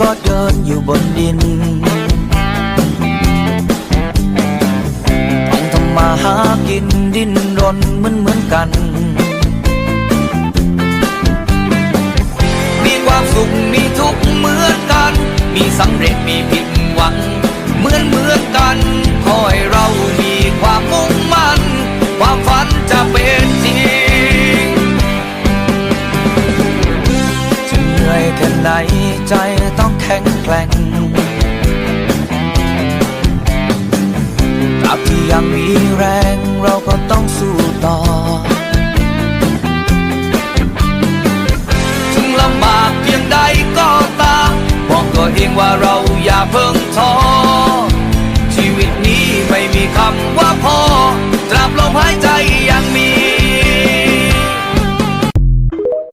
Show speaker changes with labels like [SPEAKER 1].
[SPEAKER 1] ก็เดินอยู่บนดินต้องทำมาหากินดิ้นรนเหมือนเหมือนกัน มีความสุขมีทุกข์เหมือนกัน มีสำเร็จมีผิดหวัง เหมือนเหมือนกันขอให้เรามีความมุ่งมั่น ความฝันจะเป็นจริงจะเหนื่อยแค่ไหนใจต้อง แข็งแกร่งตราบที่ยังมีแรงเราก็ต้องสู้ต่อ ถึงลำบากเพียงใดก็ตาม บอกตัวเองว่าเราอย่าเพิ่งท้อ ชีวิตนี้ไม่มีคำว่าพอตราบลมหายใจ